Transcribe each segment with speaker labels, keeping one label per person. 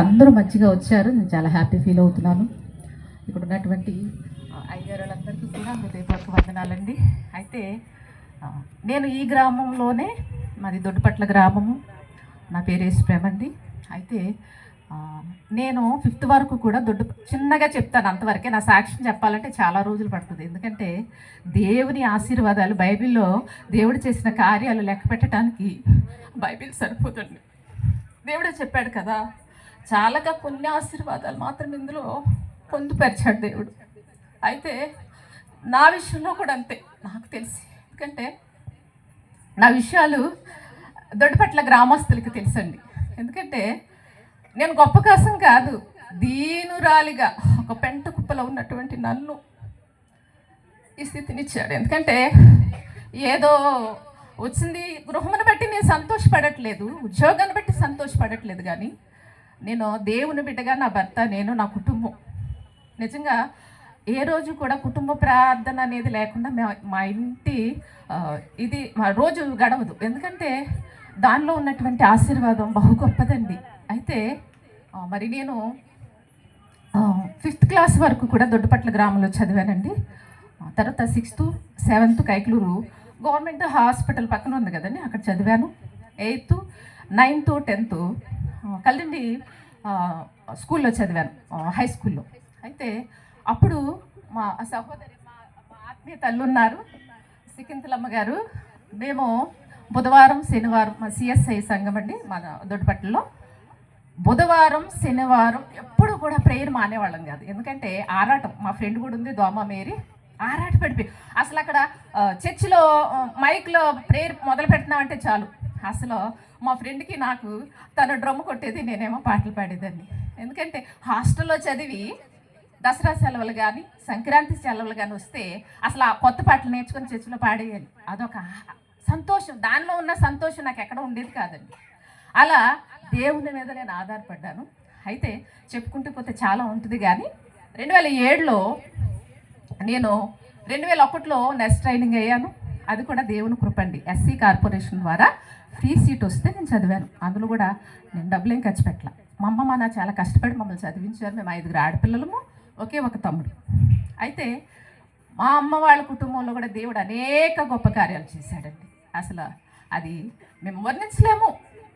Speaker 1: అందరూ మంచిగా వచ్చారు. నేను చాలా హ్యాపీ ఫీల్ అవుతున్నాను. ఇక్కడ ఉన్నటువంటి అయ్యారులందరికీ కూడా హృదయపూర్వక వందనాలండి. అయితే నేను ఈ గ్రామంలోనే మాది దొడ్డుపట్ల గ్రామము. నా పేరు యేసు అండి. అయితే నేను ఫిఫ్త్ వరకు కూడా దొడ్డు చిన్నగా చెప్తాను అంతవరకే. నా సాక్ష్యం చెప్పాలంటే చాలా రోజులు పడుతుంది. ఎందుకంటే దేవుని ఆశీర్వాదాలు బైబిల్లో దేవుడు చేసిన కార్యాలు లెక్క పెట్టడానికి బైబిల్ సరిపోతుంది దేవుడే చెప్పాడు కదా చాలాగా కొన్ని ఆశీర్వాదాలు మాత్రం ఇందులో పొందుపరిచాడు దేవుడు. అయితే నా విషయంలో కూడా అంతే నాకు తెలిసి. ఎందుకంటే నా విషయాలు దొడ్డపట్ల గ్రామస్తులకి తెలుసండి. ఎందుకంటే నేను గొప్ప కోసం కాదు దీనురాలిగా ఒక పెంట కుప్పలో ఉన్నటువంటి నన్ను ఈ స్థితినిచ్చాడు. ఎందుకంటే ఏదో వచ్చింది గృహమును బట్టి నేను సంతోషపడట్లేదు ఉద్యోగాన్ని బట్టి సంతోషపడట్లేదు కానీ నేను దేవుని బిడ్డగా నా భర్త నేను నా కుటుంబం. నిజంగా ఏ రోజు కూడా కుటుంబ ప్రార్థన అనేది లేకుండా మా- మా ఇంటి ఇది మా రోజు గడవదు. ఎందుకంటే దానిలో ఉన్నటువంటి ఆశీర్వాదం బహు గొప్పదండి. అయితే మరి నేను ఫిఫ్త్ క్లాస్ వరకు కూడా దొడ్డుపట్ల గ్రామంలో చదివానండి. తర్వాత sixth seventh Kaikaluru government hospital పక్కన ఉంది కదండి అక్కడ చదివాను. ఎయిత్ నైన్త్ టెన్త్ కల్లండి స్కూల్లో చదివాను హై స్కూల్లో. అయితే అప్పుడు మా సహోదరి మా ఆత్మీయ తల్లు ఉన్నారు సికింతలమ్మ గారు. మేము బుధవారం శనివారం మా సిఎస్ఐ సంఘం అండి మన దొడ్డిపట్లలో బుధవారం శనివారం ఎప్పుడు కూడా ప్రేయర్ మానేవాళ్ళం కాదు. ఎందుకంటే ఆరాటం మా ఫ్రెండ్ కూడా ఉంది దోమ మేరీ. ఆరాట పడిపోయి అసలు అక్కడ చర్చిలో మైక్లో ప్రేయర్ మొదలు పెడుతున్నామంటే చాలు. అసలు మా ఫ్రెండ్కి నాకు తను డ్రమ్ కొట్టేది నేనేమో పాటలు పాడేదాన్ని. ఎందుకంటే హాస్టల్లో చదివి దసరా సెలవులు కానీ సంక్రాంతి సెలవులు కానీ వస్తే అసలు ఆ కొత్త పాటలు నేర్చుకొని చర్చిలో పాడేయాలి. అదొక సంతోషం. దానిలో ఉన్న సంతోషం నాకు ఎక్కడ ఉండేది కాదండి. అలా దేవుని మీద నేను ఆధారపడ్డాను. అయితే చెప్పుకుంటూ పోతే చాలా ఉంటుంది కానీ రెండు వేల ఏడులో నేను రెండు వేల ఒకటిలో నెక్స్ట్ ట్రైనింగ్ అయ్యాను. అది కూడా దేవుని కృపండి. ఎస్సీ కార్పొరేషన్ ద్వారా ఫ్రీ సీట్ వస్తే నేను చదివాను. అందులో కూడా నేను డబ్బులు ఏం ఖర్చు పెట్టలా. మా అమ్మ మా నాన్న చాలా కష్టపడి మమ్మల్ని చదివించారు. మేము ఐదుగురు ఆడపిల్లలము ఒకే ఒక తమ్ముడు. అయితే మా అమ్మ వాళ్ళ కుటుంబంలో కూడా దేవుడు అనేక గొప్ప కార్యాలు చేశాడండి. అసలు అది మేము వర్ణించలేము.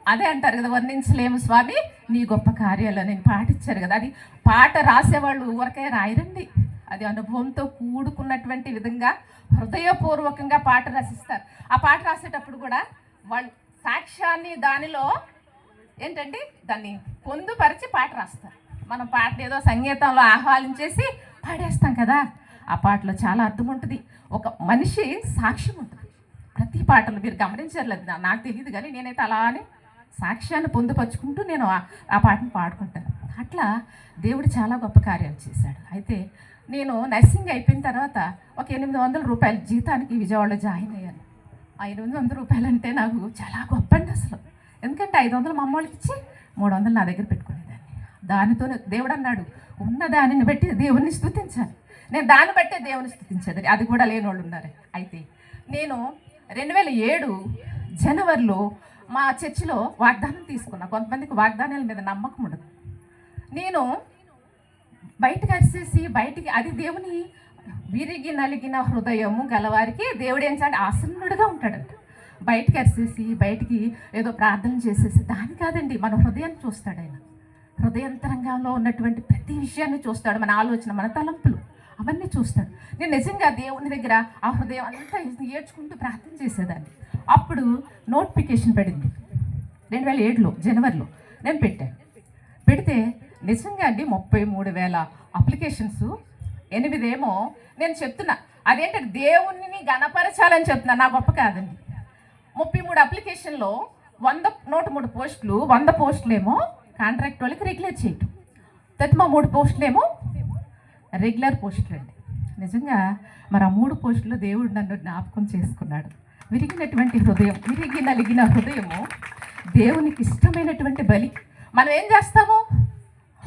Speaker 1: అదే అంటారు కదా వర్ణించలేము స్వామి నీ గొప్ప కార్యాలు నేను పాటించారు కదా. అది పాట రాసేవాళ్ళు ఊరకే రాయరండి. అది అనుభవంతో కూడుకున్నటువంటి విధంగా హృదయపూర్వకంగా పాట రసిస్తారు. ఆ పాట రాసేటప్పుడు కూడా వాళ్ళ సాక్ష్యాన్ని దానిలో ఏంటంటే దాన్ని పొందుపరిచి పాట రాస్తారు. మనం పాట ఏదో సంగీతంలో ఆహ్వానించేసి పాడేస్తాం కదా ఆ పాటలో చాలా అర్థం ఉంటుంది. ఒక మనిషి సాక్ష్యం ఉంటుంది. ప్రతి పాటలు మీరు గమనించర్లేదు నాకు తెలియదు కానీ నేనైతే అలానే సాక్ష్యాన్ని పొందుపరుచుకుంటూ నేను ఆ- ఆ పాటను పాడుకుంటాను. అట్లా దేవుడు చాలా గొప్ప కార్యాలు చేశాడు. అయితే నేను నర్సింగ్ అయిపోయిన తర్వాత ఒక ఎనిమిది వందల రూపాయల జీతానికి విజయవాడలో జాయిన్ అయ్యాను. ఆ ఎనిమిది వందల రూపాయలు అంటే నాకు చాలా గొప్ప అండి అసలు. ఎందుకంటే ఐదు వందలు మా ఇచ్చి మూడు వందలు నా దగ్గర పెట్టుకునేదాన్ని. దానితోనే దేవుడు అన్నాడు ఉన్న దానిని బట్టి దేవుణ్ణి స్థుతించాలి. నేను దాన్ని బట్టే దేవుని స్థుతించేది అది కూడా లేని వాళ్ళు ఉన్నారు. అయితే నేను రెండు వేల ఏడు జనవరిలో మా చర్చిలో వాగ్దానం తీసుకున్నా. కొంతమందికి వాగ్దానాల మీద నమ్మకం ఉండదు. నేను బయటకు అరిసేసి బయటికి అది దేవుని విరిగి నలిగిన హృదయము గలవారికి దేవుడు ఏంటంటే ఆసన్నుడిగా ఉంటాడంట. బయటికి అరిసేసి బయటికి ఏదో ప్రార్థన చేసేసి దాని కాదండి మన హృదయాన్ని చూస్తాడు ఆయన. హృదయంతరంగంలో ఉన్నటువంటి ప్రతి విషయాన్ని చూస్తాడు మన ఆలోచన మన తలంపులు అవన్నీ చూస్తాడు. నేను నిజంగా దేవుని దగ్గర ఆ హృదయం అంతా ఏడ్చుకుంటూ ప్రార్థన చేసేదాన్ని. అప్పుడు నోటిఫికేషన్ పడింది. రెండు వేల ఏడులో జనవరిలో నేను పెట్టాను పెడితే నిజంగా అండి ముప్పై మూడు వేల అప్లికేషన్స్? ఎనిమిదేమో? నేను చెప్తున్నా. అదేంటంటే దేవుణ్ణి గణపరచాలని చెప్తున్నా. నా గొప్ప కాదండి. ముప్పై మూడు అప్లికేషన్లో వంద నూట మూడు పోస్టులు వంద పోస్టులేమో కాంట్రాక్ట్ వాళ్ళకి రెగ్యులర్ చేయటం. తత్మ మూడు పోస్టులేమో రెగ్యులర్ పోస్టులు అండి నిజంగా మరి ఆ మూడు పోస్టులు దేవుడు నన్ను జ్ఞాపకం చేసుకున్నాడు. విరిగినటువంటి హృదయం విరిగి నలిగిన హృదయము దేవునికి ఇష్టమైనటువంటి బలి. మనం ఏం చేస్తాము?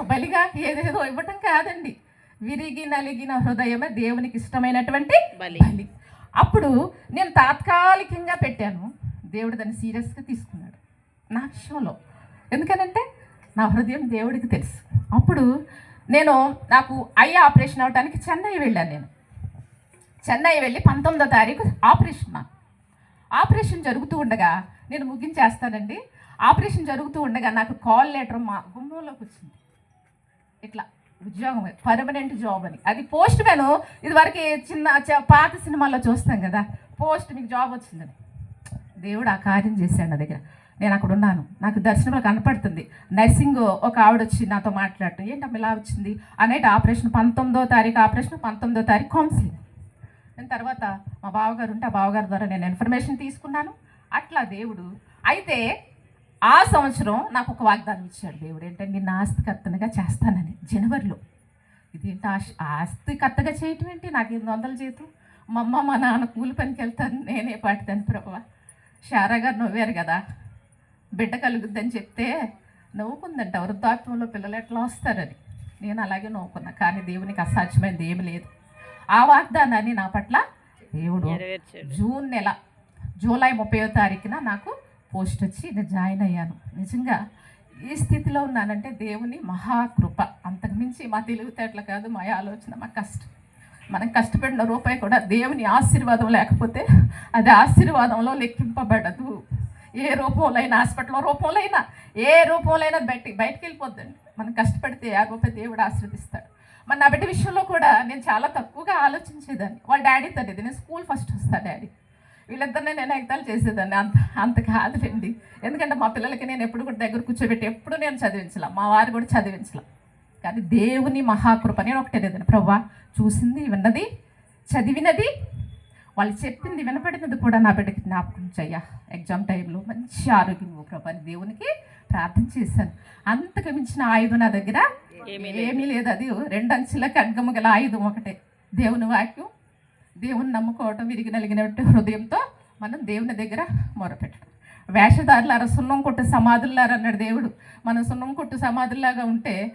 Speaker 1: బలిగా ఏదేదో ఇవ్వటం కాదండి. విరిగి నలిగిన హృదయమే దేవునికి ఇష్టమైనటువంటి
Speaker 2: బలి.
Speaker 1: అప్పుడు నేను తాత్కాలికంగా పెట్టాను. దేవుడు దాన్ని సీరియస్గా తీసుకున్నాడు. నా విషయంలో. ఎందుకనంటే నా హృదయం దేవుడికి తెలుసు. అప్పుడు నేను నాకు ఐ ఆపరేషన్ అవడానికి చెన్నై వెళ్ళాను నేను. చెన్నై వెళ్ళి పంతొమ్మిదో తారీఖు ఆపరేషన్ నాకు. ఆపరేషన్ జరుగుతూ ఉండగా నేను ముగించేస్తానండి. ఆపరేషన్ జరుగుతూ ఉండగా నాకు కాల్ లెటర్ మా గుమ్మంలోకి వచ్చింది. ఇట్లా ఉద్యోగం పర్మనెంట్ జాబ్ అని. అది పోస్ట్ మ్యాన్ ఇదివరకు చిన్న చ- పాత సినిమాల్లో చూస్తాం కదా పోస్ట్ మీకు జాబ్ వచ్చిందని. దేవుడు ఆ కార్యం చేశాడు నా దగ్గర. నేను అక్కడ ఉన్నాను. నాకు దర్శనంలో కనపడుతుంది. నర్సింగ్ ఒక ఆవిడ వచ్చి నాతో మాట్లాడటం. ఏంటమ్మ ఇలా వచ్చింది? అనేటి ఆపరేషన్ పంతొమ్మిదో తారీఖు ఆపరేషన్ పంతొమ్మిదో తారీఖు కౌన్సిలింగ్ దాని తర్వాత మా బావగారు ఉంటే ఆ బావగారి ద్వారా నేను ఇన్ఫర్మేషన్ తీసుకున్నాను. అట్లా దేవుడు అయితే ఆ సంవత్సరం నాకు ఒక వాగ్దానం ఇచ్చాడు దేవుడు. ఏంటంటే నిన్న ఆస్తికర్తనగా చేస్తానని. జనవరిలో. ఇదేంటి? ఆశ ఆస్తికర్తగా చేయటం ఏంటి? నాకు ఎనిమిది వందల జీతం. మా అమ్మ మా నాన్న కూలి పనికి వెళ్తాను నేనే పాటుతాను ప్రభు. షారా గారు నవ్వారు కదా. బిడ్డ కలుగుద్దని చెప్తే నవ్వుకుందంట. వృద్ధాప్యంలో పిల్లలు ఎట్లా వస్తారని. నేను అలాగే నవ్వుకున్నా. కానీ దేవునికి అసాధ్యమైనది ఏమి లేదు. ఆ వాగ్దానాన్ని నా పట్ల దేవుడు జూన్ నెల జూలై ముప్పై తారీఖున నాకు పోస్ట్ వచ్చి నేను జాయిన్ అయ్యాను. నిజంగా ఈ స్థితిలో ఉన్నానంటే దేవుని మహాకృప. అంతకుమించి మా తెలివితేటలు కాదు మా ఆలోచన మా కష్టం. మనం కష్టపడిన రూపాయి కూడా దేవుని ఆశీర్వాదం లేకపోతే అది ఆశీర్వాదంలో లెక్కింపబడదు. ఏ రూపంలో అయినా హాస్పిటల్లో రూపంలో అయినా ఏ రూపంలో అయినా బయటికి బయటికి వెళ్ళిపోద్దండి. మనం కష్టపడితే ఆ రూపాయి దేవుడు ఆశీర్వదిస్తాడు. మన నా బిడ్డ విషయంలో కూడా నేను చాలా తక్కువగా ఆలోచించేదాన్ని. వాళ్ళ డాడీ తల్లిది నేను స్కూల్ ఫస్ట్ వస్తా డాడీ. వీళ్ళిద్దరిని నేను ఎగతాలు చేసేదాన్ని. అంత అంత కాదులేండి. ఎందుకంటే మా పిల్లలకి నేను ఎప్పుడు కూడా దగ్గర కూర్చోబెట్టి ఎప్పుడు నేను చదివించలా. మా వారు కూడా చదివించలా. కానీ దేవుని మహాకృప నేను ఒకటే లేదండి. ప్రవ్వా చూసింది విన్నది చదివినది వాళ్ళు చెప్పింది వినపడినది కూడా నా బిడ్డకి జ్ఞాపకం చెయ్య ఎగ్జామ్ టైంలో మంచి ఆరోగ్యం ప్రభా దేవునికి ప్రార్థన చేశాను. అంతకు మించిన ఆయుధం నా దగ్గర ఏమీ లేదు. అది రెండు అంచెల ఖడ్గము గల ఆయుధం ఒకటే. దేవుని వాక్యం దేవుని నమ్ముకోవటం విరిగి నలిగినట్టు హృదయంతో మనం దేవుని దగ్గర మొరపెట్టడం. వేషధారులారా సున్నం కొట్టు సమాధుల్లారా అన్నాడు దేవుడు. మనం సున్నం కొట్టు సమాధుల్లాగా ఉంటే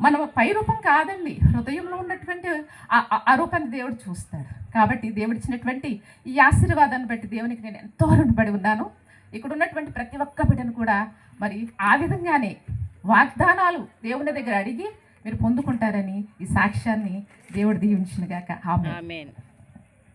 Speaker 1: మనం పై రూపం కాదండి. హృదయంలో ఉన్నటువంటి ఆ- రూపాన్ని దేవుడు చూస్తాడు. కాబట్టి దేవుడు ఇచ్చినటువంటి ఈ ఆశీర్వాదాన్ని బట్టి దేవునికి నేను ఎంతో రుణపడి ఉన్నాను. ఇక్కడ ఉన్నటువంటి ప్రతి ఒక్క బిడ్డను కూడా మరి ఆ విధంగానే వాగ్దానాలు దేవుని దగ్గర అడిగి మీరు పొందుకుంటారని ఈ సాక్ష్యాన్ని దేవుడు దీవించిన గాక. ఆమె